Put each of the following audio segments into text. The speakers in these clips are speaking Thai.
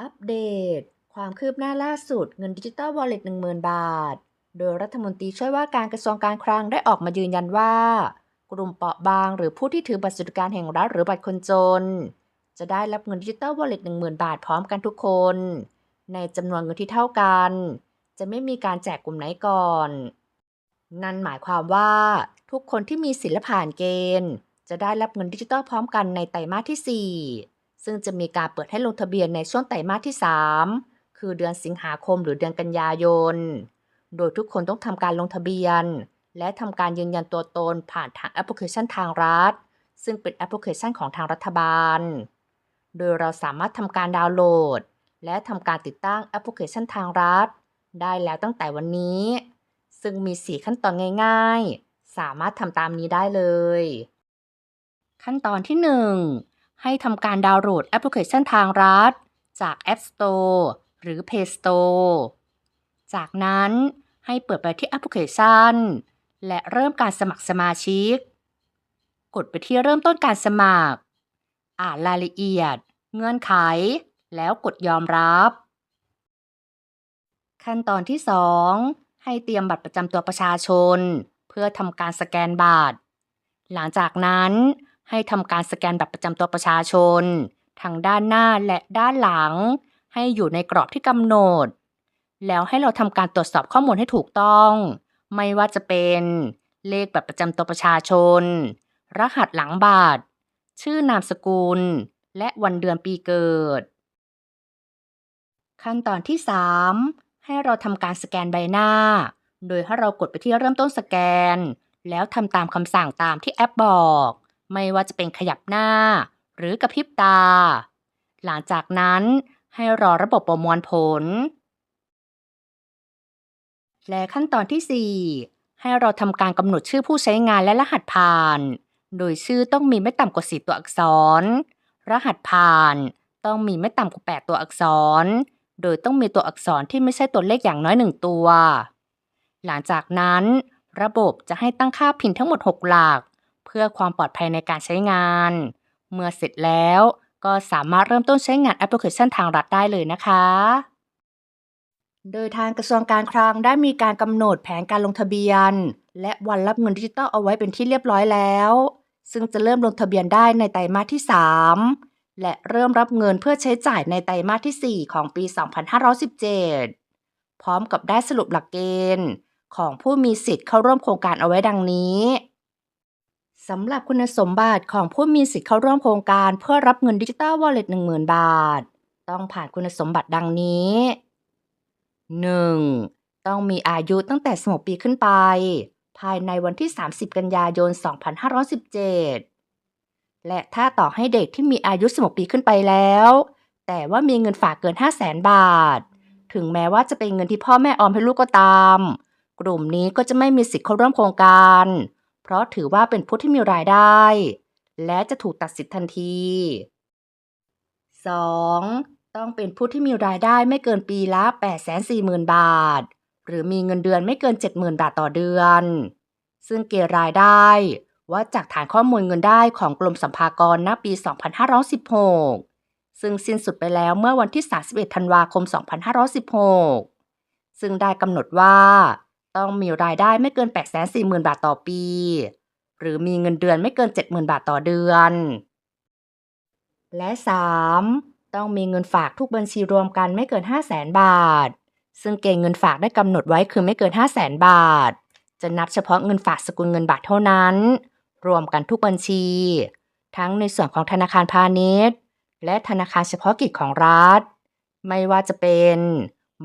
อัปเดต ความคืบหน้าล่าสุดเงินดิจิ t a ลวอลเล็ต10,000 บาท โดยรัฐมนตรีช่วยว่าการกระทรวงการคลังได้ออกมายืนยันว่า กลุ่มเปราะบางหรือผู้ที่ถือบัตรสวัสดิการแห่งรัฐหรือบัตรคนจน จะได้รับเงินดิจิ t a ลวอลเล็ต10,000 บาทพร้อมกันทุกคน ในจำนวนเงินที่เท่ากัน จะไม่มีการแจกกลุ่มไหนก่อน นั่นหมายความว่าทุกคนที่มีสิทธิ์แลผ่านเกณฑ์ จะได้รับเงินดิจิตอลพร้อมกันในไตรมาสที่ 4 ซึ่งจะมีการเปิดให้ลงทะเบียนในช่วงไตรมาสที่ 3 คือเดือนสิงหาคมหรือเดือนกันยายน โดยทุกคนต้องทำการลงทะเบียน และทำการยืนยันตัวตนผ่านทางแอปพลิเคชันทางรัฐ ซึ่งเป็นแอปพลิเคชันของทางรัฐบาล โดยเราสามารถทำการดาวน์โหลด และทำการติดตั้งแอปพลิเคชันทางรัฐ ได้แล้วตั้งแต่วันนี้ ซึ่งมี 4 ขั้นตอนง่าย ๆ สามารถทำตามนี้ได้เลย ขั้นตอนที่ 1 ให้ทำการดาวน์โหลดแอปพลิเคชันทางรัฐ จาก App Store หรือ Play Store จากนั้นให้เปิดไปที่แอปพลิเคชัน และเริ่มการสมัครสมาชิก กดไปที่เริ่มต้นการสมัคร อ่านรายละเอียด เงื่อนไข แล้วกดยอมรับ ขั้นตอนที่ 2 ให้เตรียมบัตรประจำตัวประชาชน เพื่อทำการสแกนบัตร หลังจากนั้น ให้ทำการสแกนบัตรประจำตัวประชาชน ทั้งด้านหน้าและด้านหลัง ให้อยู่ในกรอบที่กำหนด แล้วให้เราทำการตรวจสอบข้อมูลให้ถูกต้อง ไม่ว่าจะเป็นเลขบัตรประจำตัวประชาชน รหัสหลังบัตร ชื่อนามสกุล และวันเดือนปีเกิด ขั้นตอนที่ 3 ให้เราทำการสแกนใบหน้า โดยให้เรากดไปที่เริ่มต้นสแกน แล้วทำตามคำสั่งตามที่แอปบอก ไม่ว่าจะเป็นขยับหน้า หรือกระพริบตา หลังจากนั้นให้รอระบบประมวลผล และขั้นตอนที่ 4 ให้เราทำการกำหนดชื่อผู้ใช้งานและรหัสผ่าน โดยชื่อต้องมีไม่ต่ำกว่า 4 ตัวอักษร รหัสผ่านต้องมีไม่ต่ำกว่า 8 ตัวอักษร โดยต้องมีตัวอักษรที่ไม่ใช่ตัวเลขอย่างน้อย 1 ตัว หลังจากนั้น ระบบจะให้ตั้งค่าพินทั้งหมด 6 หลัก เพื่อความปลอดภัยในการใช้งาน เมื่อเสร็จแล้วก็สามารถเริ่มต้นใช้งานแอปพลิเคชันทางรัฐได้เลยนะคะ โดยทางกระทรวงการคลังได้มีการกำหนดแผนการลงทะเบียน และวันรับเงินดิจิตอลเอาไว้เป็นที่เรียบร้อยแล้ว ซึ่งจะเริ่มลงทะเบียนได้ในไตรมาสที่ 3 และเริ่มรับเงินเพื่อใช้จ่ายในไตรมาสที่ 4 ของปี 2517 พร้อมกับได้สรุปหลักเกณฑ์ ของผู้มีสิทธิ์เข้าร่วมโครงการเอาไว้ดังนี้ สำหรับคุณสมบัติของผู้มีสิทธิ์เข้าร่วมโครงการเพื่อรับเงินดิจิตอลวอลเล็ต10,000 บาท ต้องผ่านคุณสมบัติดังนี้ 1. ต้องมีอายุตั้งแต่16ปีขึ้นไป ภายในวันที่ 30 กันยายน 2517 และถ้าต่อให้เด็กที่มีอายุ16ปีขึ้นไปแล้ว แต่ว่ามีเงินฝากเกิน 500,000 บาท ถึงแม้ว่าจะเป็นเงินที่พ่อแม่ออมให้ลูกก็ตาม กลุ่มนี้ก็จะไม่มีสิทธิ์เข้าร่วมโครงการเราะถือว่าเป็นผู้ที่มีรายได้ และจะถูกตัดสิทธิ์ทันที 2. ต้องเป็นผู้ที่มีรายได้ไม่เกินปีละ 840,000 บาท หรือมีเงินเดือนไม่เกิน 70,000 บาทต่อเดือน ซึ่งเกณฑ์รายได้วัดจากฐานข้อมูลเงินได้ของกรมสรรพากรณปี 2516 ซึ่งสิ้นสุดไปแล้วเมื่อวันที่ 31 ธันวาคม 2516 ซึ่งได้กำหนดว่า ต้องมีรายได้ไม่เกิน 840,000 บาทต่อปี หรือมีเงินเดือนไม่เกิน 70,000 บาทต่อเดือน และ 3. ต้องมีเงินฝากทุกบัญชีรวมกันไม่เกิน 500,000 บาท ซึ่งเกณฑ์เงินฝากได้กำหนดไว้คือไม่เกิน 500,000 บาท จะนับเฉพาะเงินฝากสกุลเงินบาทเท่านั้น รวมกันทุกบัญชี ทั้งในส่วนของธนาคารพาณิชย์ และธนาคารเฉพาะกิจของรัฐ ไม่ว่าจะเป็น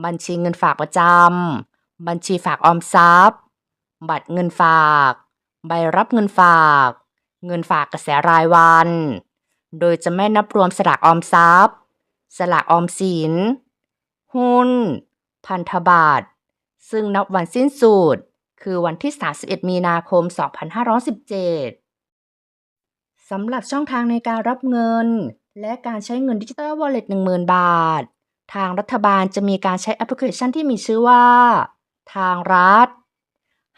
บัญชีเงินฝากประจำ บัญชีฝากออมทรัพย์ บัตรเงินฝาก ใบรับเงินฝาก เงินฝากกระแสรายวัน โดยจะไม่นับรวมสลากออมทรัพย์ สลากออมสิน หุ้น พันธบัตร ซึ่งนับวันสิ้นสุด คือวันที่ 31 มีนาคม 2517 สำหรับช่องทางในการรับเงิน และการใช้เงินดิจิ t a ลวอลเล็ต10,000 บาททางรัฐบาลจะมีการใช้แอปพลิเคชันที่มีชื่อว่า ทางรัฐ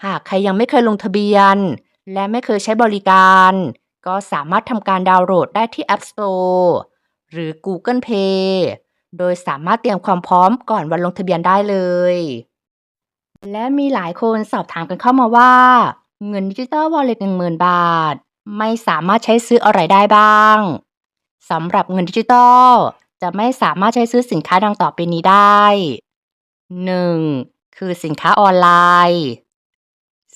หากใครยังไม่เคยลงทะเบียน และไม่เคยใช้บริการ ก็สามารถทำการดาวน์โหลดได้ที่ App Store หรือ Google Play โดยสามารถเตรียมความพร้อมก่อนวันลงทะเบียนได้เลย และมีหลายคนสอบถามกันเข้ามาว่า เงินดิจิตอลวอลเล็ต10,000บาท ไม่สามารถใช้ซื้ออะไรได้บ้างสำหรับเงินดิจิตอลจะไม่สามารถใช้ซื้อสินค้าดังต่อไปนี้ได้ 1. คือสินค้าออนไลน์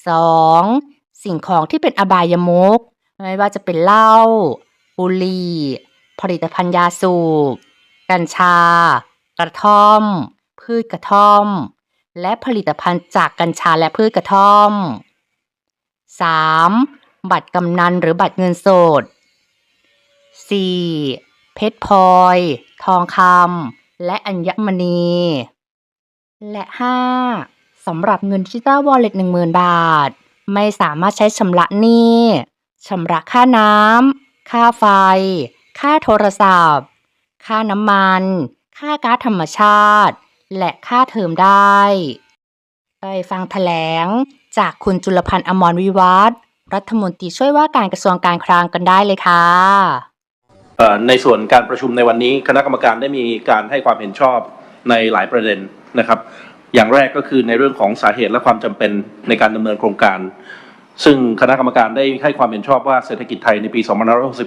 2. สิ่งของที่เป็นอบายมุขไม่ว่าจะเป็นเหล้าบุหรี่ผลิตภัณฑ์ยาสูบ กัญชา กระท่อม พืชกระท่อม และผลิตภัณฑ์จากกัญชาและพืชกระท่อม 3. บัตรกำนันหรือบัตรเงินสด 4. เพชรพลอย ทองคำและอัญมณี และ 5. สำหรับเงินดิจิตอลวอลเล็ต10,000 บาท ไม่สามารถใช้ชำระหนี้ชำระค่าน้ำ ค่าไฟ ค่าโทรศัพท์ ค่าน้ำมัน ค่าก๊าซธรรมชาติ และค่าเทอมได้ไปฟังแถลง จากคุณจุลพันธ์อมรวิวัฒรัฐมนตรีช่วยว่าการกระทรวงการคลังกันได้เลยค่ะในส่วนการประชุมในวันนี้คณะกรรมการได้มีการให้ความเห็นชอบในหลายประเด็น นะครับ อย่างแรกก็คือในเรื่องของสาเหตุและความจำเป็นในการดำเนินโครงการ ซึ่งคณะกรรมการได้ให้ความเห็นชอบว่าเศรษฐกิจไทยในปี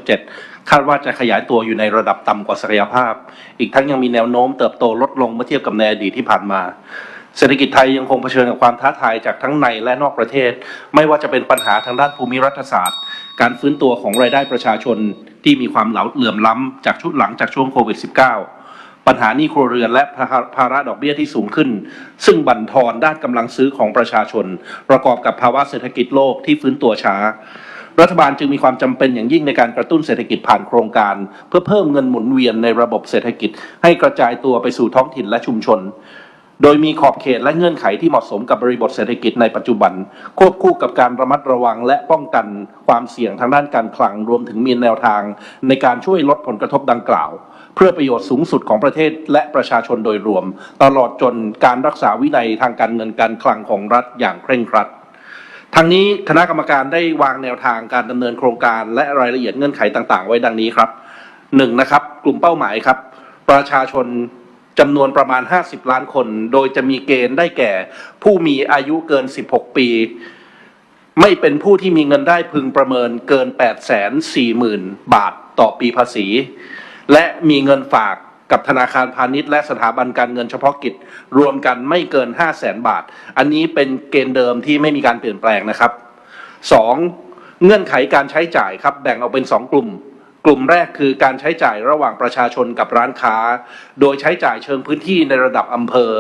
2567 คาดว่าจะขยายตัวอยู่ในระดับต่ำกว่าศักยภาพ อีกทั้งยังมีแนวโน้มเติบโตลดลงเมื่อเทียบกับในอดีตที่ผ่านมาเศรษฐกิจไทยยังคงเผชิญกับความท้าทายจากทั้งในและนอกประเทศ ไม่ว่าจะเป็นปัญหาทางด้านภูมิรัฐศาสตร์ การฟื้นตัวของรายได้ประชาชนที่มีความเหลาเหลื่อมล้ำจากชุดหลังจากช่วงโควิด -19 ปัญหานี้ครัวเรือนและภาระภาระดอกเบี้ยที่สูงขึ้น ซึ่งบั่นทอนด้านกำลังซื้อของประชาชน ประกอบกับภาวะเศรษฐกิจโลกที่ฟื้นตัวช้า รัฐบาลจึงมีความจำเป็นอย่างยิ่งในการกระตุ้นเศรษฐกิจผ่านโครงการ เพื่อเพิ่มเงินหมุนเวียนในระบบเศรษฐกิจ ให้กระจายตัวไปสู่ท้องถิ่นและชุมชน โดยมีขอบเขตและเงื่อนไขที่เหมาะสมกับบริบทเศรษฐกิจในปัจจุบัน ควบคู่กับการระมัดระวังและป้องกันความเสี่ยงทางด้านการคลังรวมถึงมีแนวทาง ในการช่วยลดผลกระทบดังกล่าว เพื่อประโยชน์สูงสุดของประเทศและประชาชนโดยรวม ตลอดจนการรักษาวินัยทางการเงินการคลังของรัฐอย่างเคร่งครัดทางนี้คณะกรรมการได้วางแนวทางการดำเนินโครงการและรายละเอียดเงื่อนไขต่าง ๆ ไว้ดังนี้ครับหนึ่งนะครับกลุ่มเป้าหมายครับ ประชาชน จำนวนประมาณ 50 ล้านคน โดยจะมีเกณฑ์ได้แก่ ผู้มีอายุเกิน 16 ปี ไม่เป็นผู้ที่มีเงินได้พึงประเมินเกิน 8 4 0 0 0 0 บาทต่อปีภาษี และมีเงินฝากกับธนาคารพาณิชย์และสถาบันการเงินเฉพาะกิจ รวมกันไม่เกิน 5 0 0แสนบาท อันนี้เป็นเกณฑ์เดิมที่ไม่มีการเปลี่ยนแปลงนะครับสองเงื่อนไขการใช้จ่ายครับแบ่งออกเป็นสองกลุ่ม กลุ่มแรกคือการใช้จ่ายระหว่างประชาชนกับร้านค้า โดยใช้จ่ายเชิงพื้นที่ในระดับอำเภอ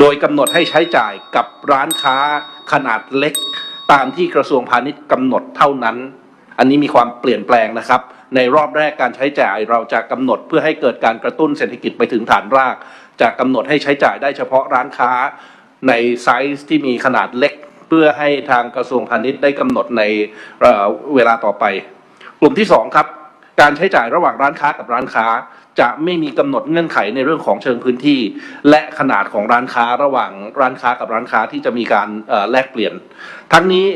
โดยกำหนดให้ใช้จ่ายกับร้านค้าขนาดเล็ก ตามที่กระทรวงพาณิชย์กำหนดเท่านั้น อันนี้มีความเปลี่ยนแปลงนะครับ ในรอบแรกการใช้จ่ายเราจะกำหนดเพื่อให้เกิดการกระตุ้นเศรษฐกิจไปถึงฐานราก จะกำหนดให้ใช้จ่ายได้เฉพาะร้านค้าในไซส์ที่มีขนาดเล็ก เพื่อให้ทางกระทรวงพาณิชย์ได้กำหนดในเวลาต่อไป กลุ่มที่สองครับ การใช้จ่ายระหว่างร้านค้ากับร้านค้า จะไม่มีกำหนดเงื่อนไขในเรื่องของเชิงพื้นที่ และขนาดของร้านค้าระหว่างร้านค้ากับร้านค้าที่จะมีการแลกเปลี่ยน ทั้งนี้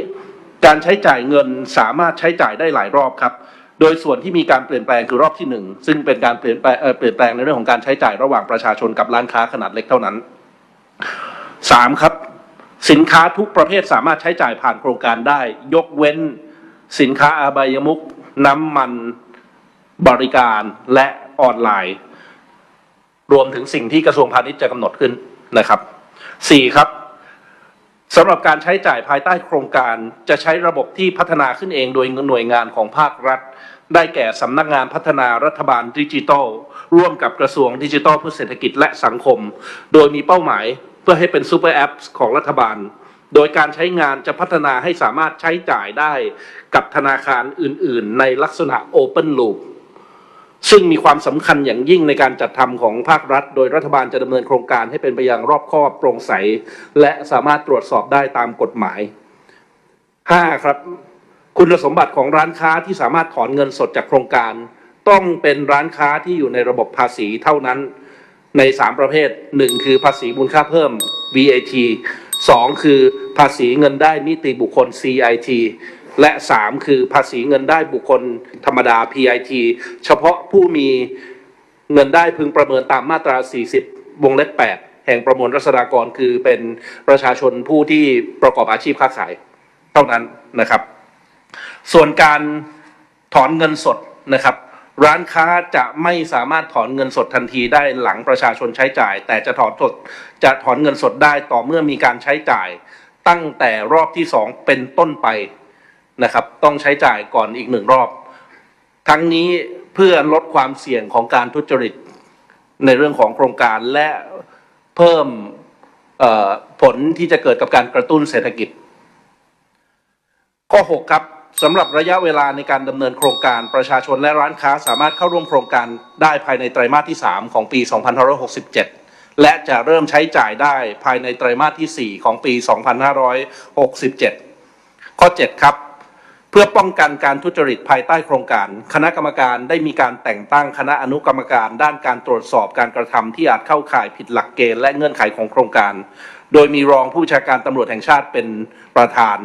การใช้จ่ายเงินสามารถใช้จ่ายได้หลายรอบครับ โดยส่วนที่มีการเปลี่ยนแปลงคือรอบที่หนึ่งซึ่งเป็นการเปลี่ยนแปลงเปลี่ยนแปลงในเรื่องของการใช้จ่ายระหว่างประชาชนกับร้านค้าขนาดเล็กเท่านั้นสามครับสินค้าทุกประเภทสามารถใช้จ่ายผ่านโครงการได้ ยกเว้นสินค้าอาบายมุก น้ำมัน บริการและออนไลน์ รวมถึงสิ่งที่กระทรวงพาณิชย์จะกำหนดขึ้นนะครับสี่ครับสำหรับการใช้จ่ายภายใต้โครงการจะใช้ระบบที่พัฒนาขึ้นเองโดยหน่วยงานของภาครัฐ ได้แก่สำนักงานพัฒนารัฐบาลดิจิทัล ร่วมกับกระทรวงดิจิทัลเพื่อเศรษฐกิจและสังคม โดยมีเป้าหมายเพื่อให้เป็นซูเปอร์แอปของรัฐบาล โดยการใช้งานจะพัฒนาให้สามารถใช้จ่ายได้กับธนาคารอื่น ๆ ในลักษณะ Open Loop ซึ่งมีความสำคัญอย่างยิ่งในการจัดทำของภาครัฐ โดยรัฐบาลจะดำเนินโครงการให้เป็นไปอย่างรอบคอบโปร่งใส และสามารถตรวจสอบได้ตามกฎหมาย 5. ครับ คุณสมบัติของร้านค้าที่สามารถถอนเงินสดจากโครงการ ต้องเป็นร้านค้าที่อยู่ในระบบภาษีเท่านั้นใน 3 ประเภท 1 คือภาษีมูลค่าเพิ่ม VAT 2 คือภาษีเงินได้นิติบุคคล CIT และ 3 คือภาษีเงินได้บุคคลธรรมดา PIT เฉพาะผู้มีเงินได้พึงประเมินตามมาตรา 40 วงเล็บ 8 แห่งประมวลรัษฎากรคือเป็นประชาชนผู้ที่ประกอบอาชีพค้าขายเท่านั้นนะครับ ส่วนการถอนเงินสดนะครับ ร้านค้าจะไม่สามารถถอนเงินสดทันทีได้หลังประชาชนใช้จ่าย แต่จะถอนสดจะถอนเงินสดได้ต่อเมื่อมีการใช้จ่าย ตั้งแต่รอบที่สองเป็นต้นไป นะครับ ต้องใช้จ่ายก่อนอีกหนึ่งรอบ ทั้งนี้เพื่อลดความเสี่ยงของการทุจริตในเรื่องของโครงการและเพิ่มผลที่จะเกิดกับการกระตุ้นเศรษฐกิจ ข้อ 6 ครับสำหรับระยะเวลาในการดำเนินโครงการประชาชนและร้านค้าสามารถเข้าร่วมโครงการได้ภายในไตรมาสที่ 3 ของปี 2567 และจะเริ่มใช้จ่ายได้ภายในไตรมาสที่ 4 ของปี 2567 ข้อ 7 ครับ เพื่อป้องกันการทุจริตภายใต้โครงการ คณะกรรมการได้มีการแต่งตั้งคณะอนุกรรมการ ด้านการตรวจสอบการกระทำที่อาจเข้าข่ายผิดหลักเกณฑ์และเงื่อนไขของโครงการ โดยมีรองผู้บัญชาการตำรวจแห่งชาติเป็นประธาน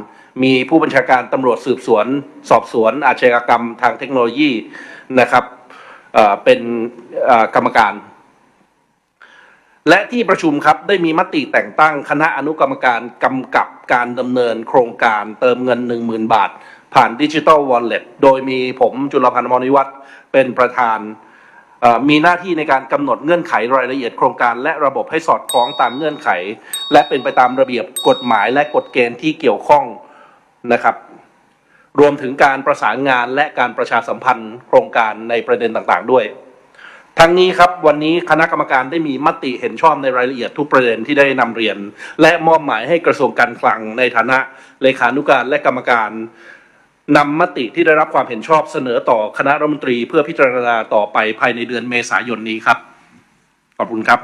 มีผู้บัญชาการตำรวจสืบสวน สอบสวน อาชญากรรมทางเทคโนโลยีนะครับเป็นกรรมการ และที่ประชุมครับได้มีมติแต่งตั้งคณะอนุกรรมการกำกับการดำเนินโครงการเติมเงิน 10,000 บาท ผ่านดิจิ t a ลวอลเล็ตโดยมีผมจุลพันธ์มรณิวัฒน์เป็นประธานมีหน้าที่ในการกำหนดเงื่อนไขรายละเอียดโครงการและระบบให้สอดคล้องตามเงื่อนไข และเป็นไปตามระเบียบกฎหมายและกฎเกณฑ์ที่เกี่ยวข้องนะครับ รวมถึงการประสานงานและการประชาสัมพันธ์โครงการในประเด็นต่างๆ ด้วย ทั้งนี้ครับวันนี้คณะกรรมการได้มีมติเห็นชอบในรายละเอียดทุกประเด็นที่ได้นำเรียน และมอบหมายให้กระทรวงการคลังในฐานะเลขานุการและกรรมการ นำมติที่ได้รับความเห็นชอบเสนอต่อคณะรัฐมนตรี เพื่อพิจารณาต่อไปภายในเดือนเมษายนนี้ครับ ขอบคุณครับ